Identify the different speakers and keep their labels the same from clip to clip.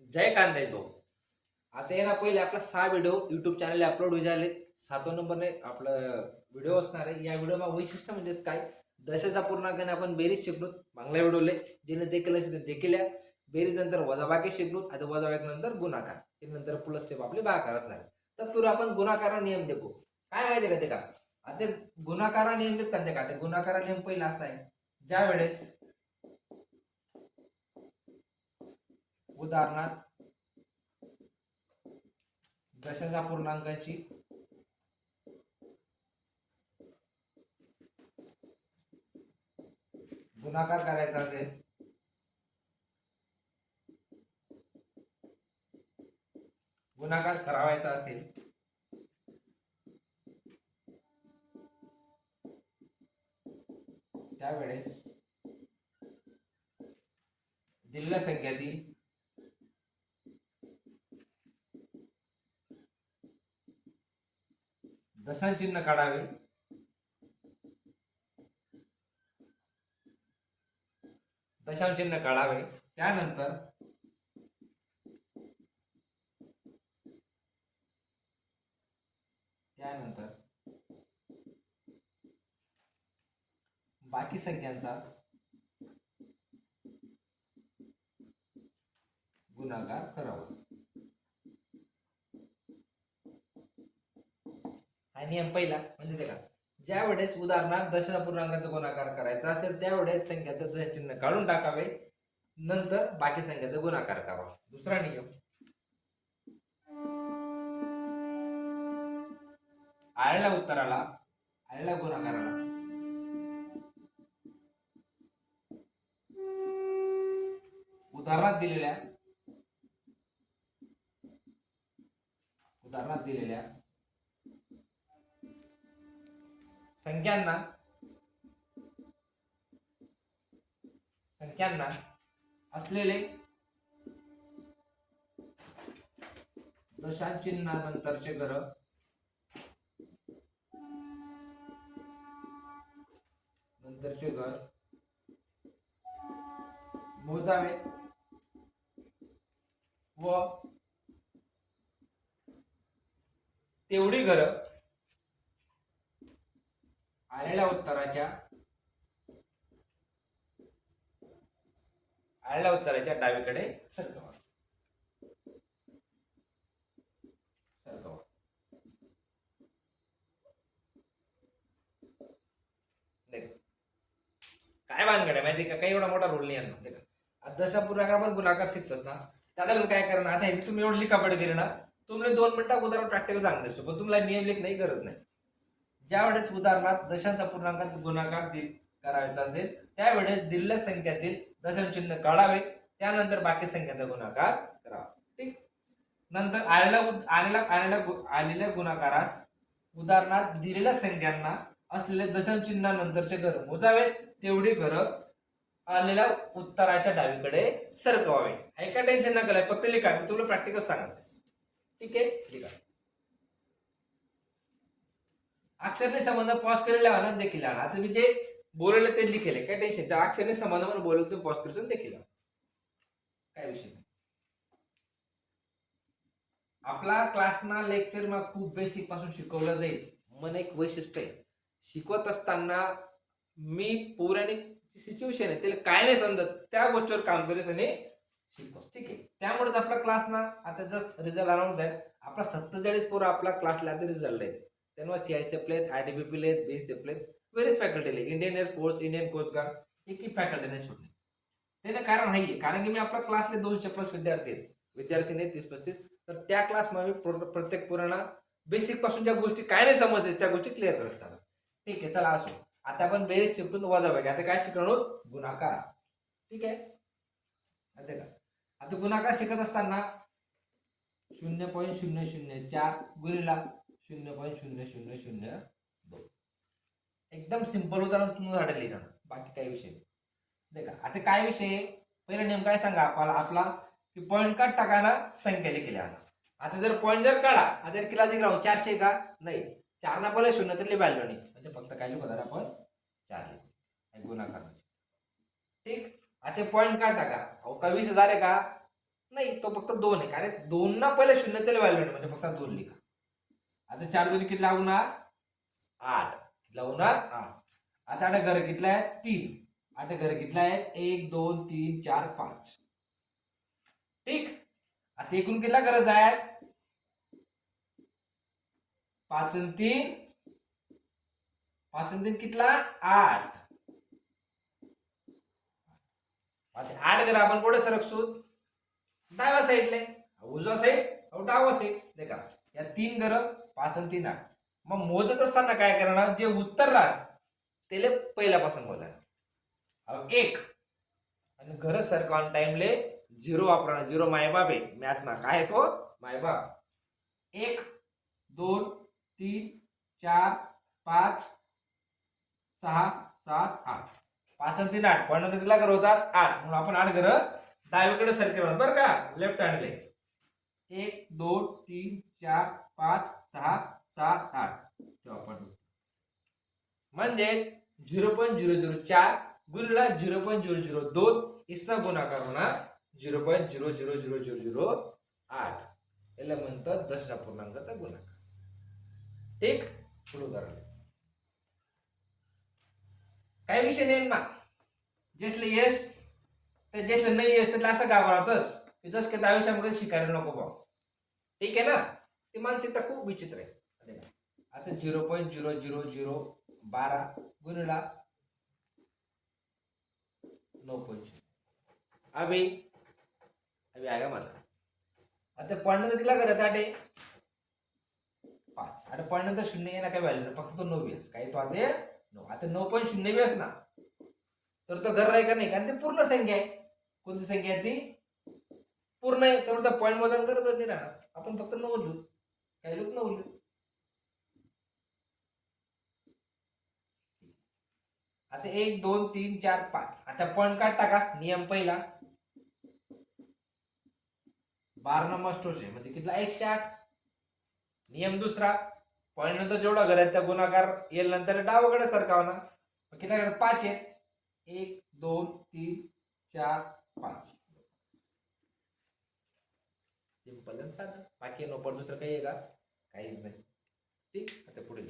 Speaker 1: जय कांदे भाऊ आता आहे ना पहिले आपला सहा व्हिडिओ युट्यूब चॅनल अपलोड झाले. सातवा नंबरने आपलं व्हिडिओ असणार आहे. या व्हिडिओ वैशिष्ट्य म्हणजेच काय? दशाचा पूर्णांकाने आपण बेरीज शिकलो. मागल्या व्हिडिओले जिने देखील असे देखील बेरीज नंतर वजाबाकी शिकलो. आता वजाबाकी नंतर गुणाकार. हे नंतर प्लस स्टेप आपली भागाकार असणार तर तत्पूर्वी आपण गुणाकारा नियम देखू. काय माहिती का ते का? आता गुणाकारा नियम देतात ते का? ते गुणाकारा नियम पहिला असा आहे. ज्या वेळेस उदाहरणार्थ दशाच्या पूर्णांकाची गुणाकार करायचा असेल. गुणाकार करावायचा असेल. त्यावेळेस दिलेल्या संख्यातील दशांचिन्ह काढावे. दशांचिन्ह काढावे. त्यानंतर त्यानंतर बाकी संख्यांचा गुणाकार करावा हा नियम पहिला म्हणजे ते का ज्या वेळेस उदाहरणार्थ दशपूर्णांकाचा गुणाकार करायचा असेल त्यावेळेस संख्याचं दश चिन्ह काढून टाकावे. नंतर बाकी संख्याचा गुणाकार करावा. दुसरा नियम. आलेल्या उत्तराला आलेल्या गुणाकाराला. उदाहरणात दिलेल्या उदाहरणात दिलेल्या संख्यांना संख्यांना असलेले दशांचिन्हानंतरचे घर. नंतरचे घर. मोजावे. व तेवढी घरं. आलेल्या उत्तराच्या आलेल्या उत्तराच्या डावीकडे सरकवा. सरकवा. काय भानगड आहे माहिती का? काही एवढा मोठा रोल नाही आणणार देखा. जसा पुराकार आपण गुणाकार शिकतात ना त्याला काय करणार? आता ह्याची तुम्ही एवढी लिखापड केली ना तुम्ही दोन मिनिटं उदाहरण प्रॅक्टिकल सांगणार पण तुम्हाला नियम लेख नाही गरज नाही. ज्या वेळेस उदाहरणार्थ दशांचा पूर्णांकाचा गुणाकार करायचा असेल त्यावेळेस दिलेल्या संख्यातील दशम चिन्ह काढावे त्यानंतर बाकी संख्याचा गुणाकार करावा. ठीक? नंतर आलेल्या उद- आलेल्या आलेल्या गु- आलेल्या गुणाकारास उदाहरणार्थ दिलेल्या संख्यांना असलेले दशम चिन्हानंतरचे घर मोजावे तेवढी घरं आलेल्या उत्तराच्या डावीकडे सरकवावे. हे काय टेन्शन नका फक्त लिखा मी तुला प्रॅक्टिकल सांगायचं ठीक आहे? लिखा. अक्षरने संबंध पॉज करायला आनंद देखील आला. आता मी जे बोलवलं ते लिखेल काय टेन्शन त्या अक्षरने संबंध म्हणून बोलवलं तुम्ही पॉज करायचं देखील. काय विषय नाही. आपला क्लासना लेक्चर मग खूप बेसिकपासून शिकवलं जाईल. मन एक वैशिष्ट्य आहे. शिकवत असताना मी पौराणिक सिच्युएशन आहे त्याला काय नाही समजत त्या गोष्टीवर काम करेस आणि शिकवस. ठीक आहे? त्यामुळेच आपला क्लास ना आता जस्ट रिझल्ट अनाऊन्स आहे आपला सत्तेचाळीस पोरं आपला क्लासला आता रिझल्ट आहे त्यांना सी आय सेपले आहेत आय डी बी पी आहेत बी सेपले आहेत वेरियस फॅकल्टी आहेत Indian air force Indian coast guard एकही फॅकल्टी नाही सोडली. त्याचं कारण आहे कारण की मी आपल्या क्लासले दोनशे प्लस विद्यार्थी आहेत. विद्यार्थी नाही तीस पस्तीस. तर त्या क्लासमध्ये प्र- प्रत्येक पुराणा बेसिकपासून ज्या गोष्टी काय नाही समजते त्या गोष्टी क्लिअर करत चालत ठीक आहे चला असो. आता आपण बेरीज शिकून वजा पाहिजे आता काय शिकणार गुणाकार. ठीक आहे? आता का? आता गुणाकार शिकत असताना शून्य पॉईंट शून्य शून्य चार गुणिला शून्य पॉईंट शून्य शून्य शून्य दोन. एकदम सिंपल उदाहरण तुम्ही झाडं लिहिणार बाकी काही विषय नाही. देखा आता काय विषय? आहे? पहिला नेम काय सांगा आपला? आपला की पॉईंट कट टाकायला संख्या केल्या. आला आता जर पॉईंट जर काढा आता जर किला दिला राहू चारशे का? नाही. चार ना पहिले शून्य तरी व्हॅल्यू नाही. म्हणजे फक्त काय लिहू आपण? चार लिहू. गुन्हा गुणाकार ठीक? आता पॉईंट काढ टाका. अहो का वीस हजार आहे का? नाही तो फक्त दोन आहे. कारण दोन ना पहिले शून्य त्याला व्हॅल्यू म्हणजे फक्त दोन लिहा आता चार दोन किती लागू ना आठ. किती ना आठ आता आठ घर कितला आहे? तीन. आठ घर कितला आहे? एक दोन तीन चार पाच. ठीक. आता एकूण कितला गरज आहे? पाच आणि तीन. पाच आणि तीन कितला? आठ. आता आठ घर आपण कुठे सरकसू? डाव्या साईडले उजवा साईड अहो डावा साईड का या तीन घर पाच आणि तीन आठ. मग मोजत असताना काय करणार? जे उत्तर रास त्याला पहिल्यापासून मोजणार एक. आणि घर सरकॉन टाइमले झिरो वापरणार झिरो मायबाप आहे. मॅथ ना काय तो? मायबाप. एक दोन तीन चार पाच सहा सात आठ. पाच आणि तीन आठ. पण कितीला घर होतात? आठ. म्हणून आपण आठ घर डावीकडे सरके बरं का? लेफ्ट हँडले एक दोन तीन चार पाच सहा सात आठ. ठेवा आपण म्हणजे झिरो पॉईंट झिरो झिरो चार गुरुला झिरो पॉईंट झिरो झिरो दोन इसना गुणाकार होणार zero point zero zero zero zero zero आठ. याला म्हणतात दशरा पूर्णांकाचा गुणाकार. ठीक? पुढे उदाहरण काही विषय नाही ना. ज्यातलं येस ते ज्यातलं नाही येस त्यातलं असं घाबरतच की जसं आयुष्यामध्ये शिकायला नको भाऊ ठीक आहे ना? ती मानसिकता खूप विचित्र आहे. आता zero point zero zero zero बारा गुणिला नऊ पॉईंट अभि अभि का माझा? आता पॉईंट कितीला करत आठे पाच. आणि पॉईंट नंतर शून्य येणार काय व्हॅल्यू नाही. फक्त तो नऊ येस काही तो आता नऊ. आता नऊ पॉईंट शून्य बी ना तर तो घर आहे का नाही? कारण ती पूर्ण संख्या आहे. कोणती संख्या आहे ती? पूर्ण आहे. तर त्या पॉईंट मधून गरजच नाही राहणार. आपण फक्त नऊ लिहू काही लोक आता एक दोन तीन चार पाच. आता पण काढ टाका नियम पहिला. बारा नंबर स्टोर आहे म्हणजे कितला? एकशे आठ. नियम दुसरा. पण नंतर जेवढा घरात त्या गुणाकार येईल नंतर डावाकडे सरकावना मग किती करत पाच आहे. एक दोन तीन चार पाच. सिंपल आणि साधं. बाकी नोपर दुसरं काही आहे का? काहीच नाही. ठीक? आता पुढे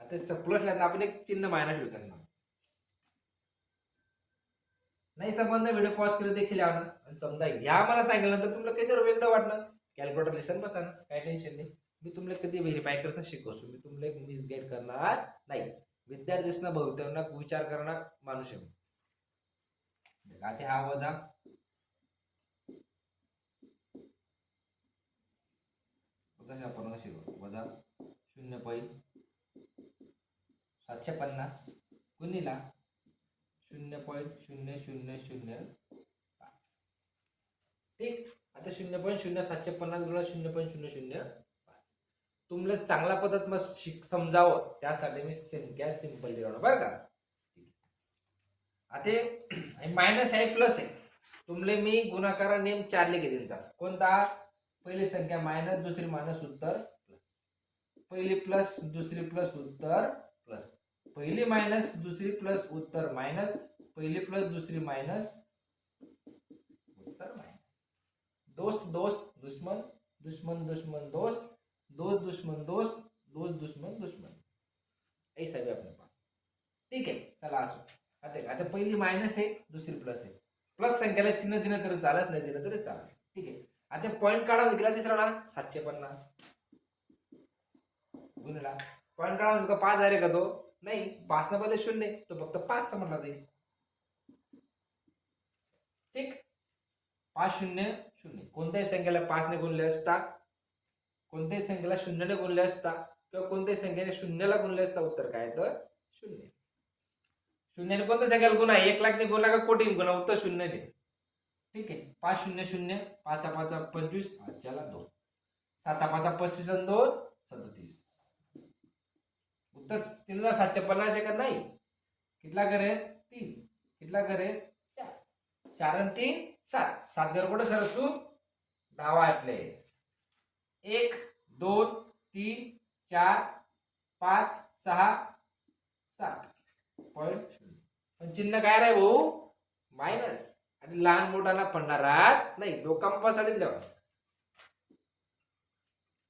Speaker 1: आता प्लस आपण एक चिन्ह मायना ठेवू त्यांना. नाही संबंध व्हिडिओ पॉज करत देखील यावं आणि समजा या मला सांगितलं तर तुम्हाला काहीतरी वेगळं वाटलं. कॅल्क्युलेटर लेसन बसा ना. काही टेन्शन नाही. मी तुम्हाला कधी व्हेरीफाय करताना शिकवतो. मी तुम्हाला एक मिसगाईड करणार नाही. विद्यार्थीसना बहुतेक विचार करणार माणूस आहे. आता हा वजा वजा आपण शिकू वजा शून्य पॉईंट सातशे पन्नास गुणिला शून्य पॉईंट शून्य शून्य शून्य पाच. ठीक? आता शून्य पॉईंट शून्य सातशे पन्नास गुणा शून्य पॉईंट शून्य शून्य पाच. तुम्हाला चांगल्या पद्धत मग शिक समजावं त्यासाठी मी संख्या सिंपल दिलं बरं का? आता मायनस आहे प्लस आहे. तुमले मी गुणाकार नेम चार लिखे देतात कोणता? पहिली संख्या मायनस दुसरी मायनस उत्तर प्लस पहिली प्लस दुसरी प्लस उत्तर प्लस पहिली मायनस दुसरी प्लस उत्तर मायनस पहिली प्लस दुसरी मायनस उत्तर मायनस दोस्त दोस्त दुश्मन दुश्मन दुश्मन दोस्त. दोस्त दुश्मन दोस्त. दोस्त दुश्मन दुश्मन. ऐसा भी अपने पास. ठीक आहे चला असो. आता आता पहिली मायनस आहे दुसरी प्लस आहे. प्लस संख्याला चिन्ह दिलं तरी चालत नाही दिलं तरी चालत. ठीक आहे. आता पॉईंट काढा गेला तिसरा ना? सातशे पन्नास. गुणला पॉईंट काढा तुका पाच आहे का तो? नाही पाच मध्ये शून्य तो फक्त पाच म्हणला जाईल. ठीक? पाच शून्य शून्य. कोणत्याही संख्येला पाचने गुणले असता कोणत्याही संख्येला शून्यने गुणले असता किंवा कोणत्याही संख्येने शून्यला गुणले असता उत्तर काय तर? शून्य. शून्याने कोणत्या संख्याला गुणा एक लाखने गुणला का कोटी गुणा उत्तर शून्यचे ठीक आहे. पाच शून्य शून्य पाच पाच पंचवीस पाचच्याला दोन. साता पाच पस्तीस आणि दोन सदतीस. उत्तर तीन हजार सातशे पन्नास आहे का नाही? कितला करे तीन. कितला करे चार. चार आणि तीन सात. सात घर कुठं सर तू डावा आटले एक दोन तीन चार पाच सहा सात. पॉईंट शून्य. पण चिन्ह काय राही भाऊ? मायनस. आणि लहान मोठाला फंडारात नाही लोकांपासाठी लावा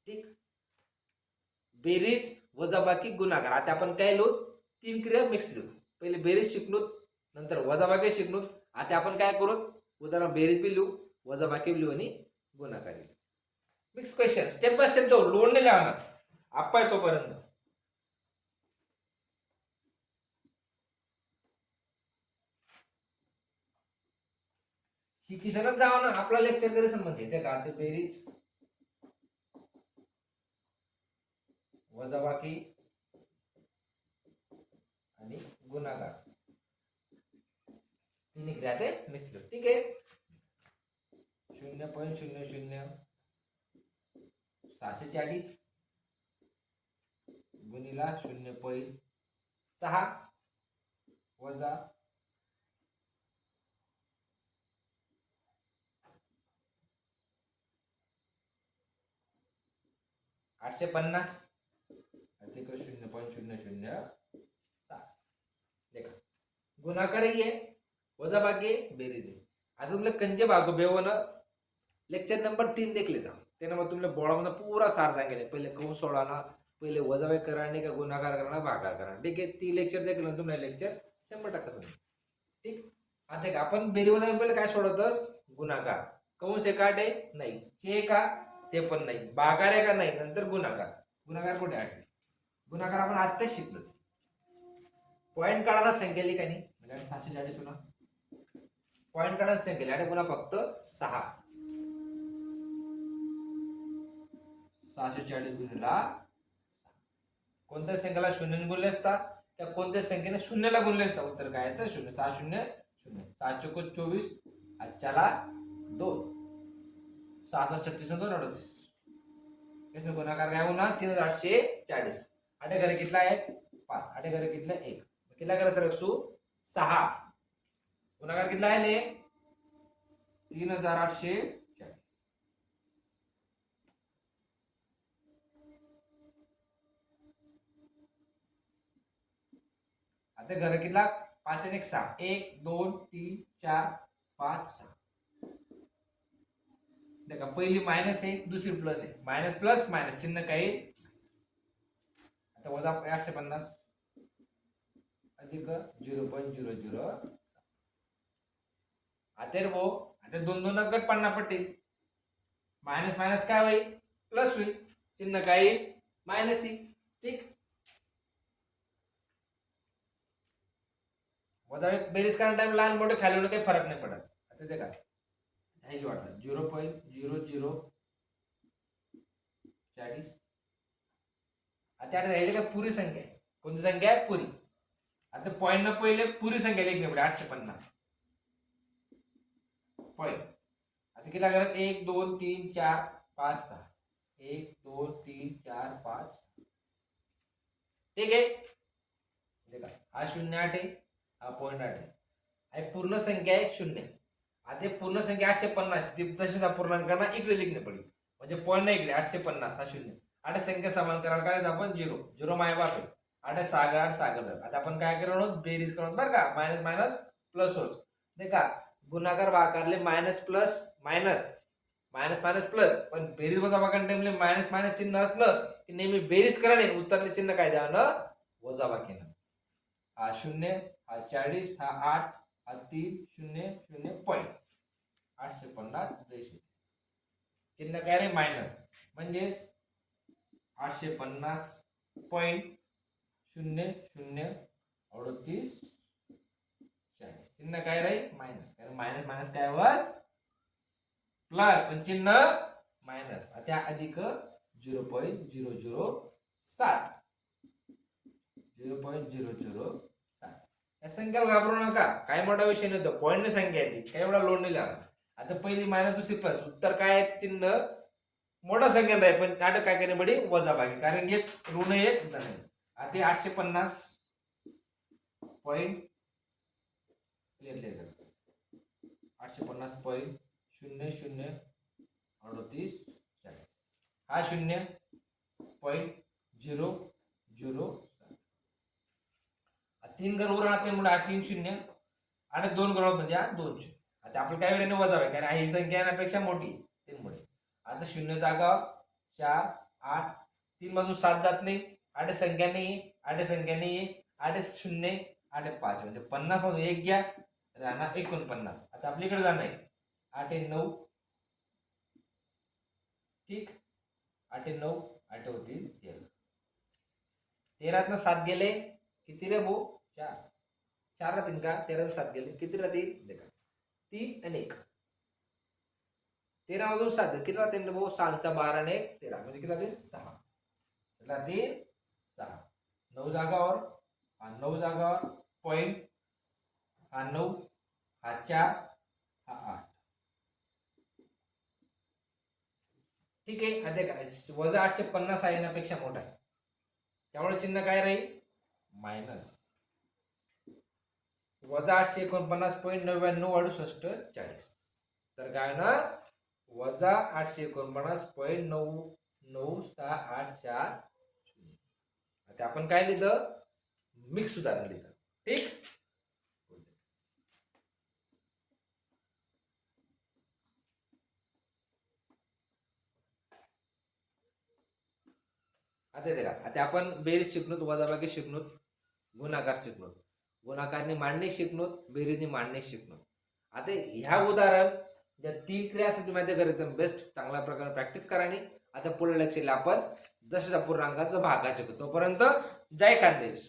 Speaker 1: ठीक. बेरीज वजाबाकी गुणाकार आता आपण काय लिहू? तीन क्रिया मिक्स लिहू. पहिले बेरीज शिकलो नंतर वजाबाकी शिकलो. आता आपण काय करू? उदाहरण बेरीज बी लिहू वजाबाकी लिहू आणि गुन्हागारी लिहू. Mix question step by step जाऊ. लोड नाही लावणार. आप्पा तोपर्यंत. की शिकिसनच जावा ना आपला लेक्चर कधी संबंध येते का ते बेरीज वजाबाकी आणि गुणाकार तिन्ही क्रिया ते मिश्र ठीक आहे. शून्य पॉईंट शून्य शून्य. सहाशे चाळीस. गुणिला शून्य पॉईंट सहा. वजा आठशे पन्नास. अधिक शून्य पॉईंट शून्य शून्य. सात. देखा. गुणाकारही आहे. वजाबाकी आहे. बेरीज आहे. आता तुमला कंचे बागो बेवन. लेक्चर नंबर तीन देखले जा त्यानं मग तुमला बोळामध्ये पुरा सार सांगितले. पहिले कौन सोडाना पहिले वजाबाई करणे का गुणाकार करणं भागाकार करणं ठीक आहे? ती लेक्चर देखलं तुम्हाला लेक्चर? शंभर टक्का समजेल. ठीक? आता आपण बेरी पहिले काय सोडवतोस? गुणाकार. कौन से काटे? नाही. चे का? ते पण नाही. बागाऱ्या आहे का नाही? नंतर गुन्हागार. गुन्हागार कुठे आठवे गुन्हागार आपण आत्ताच शिकलो. पॉईंट काढायला संख्या का नाही? म्हणजे सहाशे चाळीस होणार. पॉईंट काढायला संख्या आणि पुन्हा फक्त सहा. सहाशे चाळीस गुणिला कोणत्या संख्येला शून्य गुणले असता? त्या कोणत्या संख्येने शून्यला गुणले असता? उत्तर काय तर शून्य. सहा शून्य शून्य. सात चोवीस. आजच्याला दोन. सहासष्ट छत्तीस आणि दोन अडतीस इसमें गुणाकार काय होणार तीन हजार आठशे चाळीस. आठे घरे कितला आहे? पाच. आठे घरे कितला? एक. कितला घर सर सु सहा? गुणाकार कितला आहे ले? तीन हजार आठशे चाळीस. आता घर कितला? पाच आणि एक सहा. एक दोन तीन चार पाच सहा. देखा पहिली मायनस आहे दुसरी प्लस आहे. मायनस प्लस मायनस चिन्ह काही आता वजा आठशे पन्नास. अधिक झिरो पॉईंट झिरो झिरो आता रे भाऊ आता दोन दोन गट पन्ना पट्टी. मायनस मायनस काय होईल? प्लस होईल. चिन्ह काय येईल मायनस येईल ठीक? वजा बेरीज कारण टाइम लहान मोठे खाली काही फरक नाही पडत. आता ते काय नाही वाटत झिरो पॉईंट झिरो झिरो चाळीस. आता आठ राहिले काय पुरी संख्या? आहे कोणती संख्या आहे? पुरी. आता पॉईंट ना पहिले पुरी संख्या लेखली पडे आठशे पन्नास. पॉईंट. आता किती लागणार? एक दोन तीन चार पाच सहा. एक दोन तीन चार पाच ठीक आहे? हा शून्य आठ आहे हा पॉईंट आठ आहे. आणि पूर्ण संख्या आहे शून्य. आता पूर्ण संख्या आठशे पन्नास ती तशीच अपूर्णांकांना इकडे लिखणे पडेल. म्हणजे पॉईंट नाही इकडे आठशे पन्नास हा शून्य. आठ संख्या समान करायला काय आपण? झिरो. झिरो माय बाप आठ सागर आठ सागर जात आता आपण काय करणार आहोत? बेरीज करणार बरं का? मायनस मायनस प्लस होत. देखा गुणाकार वाकारले minus plus minus. Minus minus plus. पण बेरीज वजा वाकार टाइमले मायनस मायनस चिन्ह असलं की नेहमी बेरीज करा नाही. उत्तरले चिन्ह काय द्या ना वजा हा शून्य हा चाळीस हा आठ हा तीन शून्य शून्य पॉईंट आठशे पन्नास देशे चिन्ह काय रे? मायनस. म्हणजेच आठशे पन्नास पॉईंट शून्य शून्य अडतीस चाळीस. चिन्ह काय राहील मायनस. कारण मायनस मायनस काय वस प्लस. पण चिन्ह मायनस. त्या अधिक zero point zero zero seven. Zero point zero zero seven. या संख्याला घाबरू नका. काय मोठा विषय नव्हतं. पॉईंट संख्या आहे ती काय एवढा लोड नाही लागला आता पहिली मायनस दुसरी प्लस उत्तर काय आहे? चिन्ह. मोठा संख्या आहे पण काढ काय करणे बडी? वजा कारण एक ऋण एक धन आहे. आता आठशे पन्नास पॉईंट आठशे पन्नास पॉईंट शून्य शून्य अडतीस चाळीस. हा शून्य पॉईंट झिरो झिरो तीन घर उरण म्हणून हा तीन शून्य आणि दोन घर म्हणजे हा दोन शून्य. आता आपण काय वेळेने वजावे कारण ही संख्या येण्यापेक्षा मोठी आहे. त्यामुळे. आता शून्य जागा चार आठ तीन मधून सात जात नाही. आठ संख्या नाही आठ संख्या नाही आठ शून्य आठ पाच. म्हणजे पन्नास मधून एक घ्या. राहणार एकोणपन्नास. आता आपल्याकडे जाणार आहे. आठ नऊ. ठीक. आठ नऊ आठ होतील तेरा. तेरातनं सात गेले. किती रे भाऊ? चार. चार राहतील का? तेरा सात गेले. किती राहतील? देखा तीन आणि एक. तेरा मधून सात किती राहतील भाऊ सहाचा बारा आणि एक तेरा. म्हणजे किती राहतील सहा. राहतील सहा. नऊ जागावर हा नऊ जागावर पॉईंट हा नऊ हा चार हा आठ. ठीक आहे. आता काय वजा आठशे पन्नास आहे यापेक्षा मोठा आहे. त्यामुळे चिन्ह काय राहील? मायनस. वजा आठशे एकोणपन्नास पॉईंट नव्याण्णव अडुसष्ट चाळीस. तर काय ना वजा आठशे एकोणपन्नास पॉईंट नऊ नऊ सहा आठ चार शून्य. आता आपण काय लिहिलं मिक्स उदाहरण लिहिलं ठीक? आता आता आपण बेरीज शिकलो वजाबाकी शिकलो गुणाकार शिकलो गुणाकारने मांडणे शिकणोत बेरीजने मांडणे शिकणोत. आता ह्या उदाहरण ज्या तीन क्रिया असतील तुम्ही माहिती आहे एकदम बेस्ट चांगल्या प्रकारे प्रॅक्टिस करा आणि आता पुढे लक्ष आपण दशाच्या पूर्णांकाचा भागा शिकतो तोपर्यंत जय खानदेश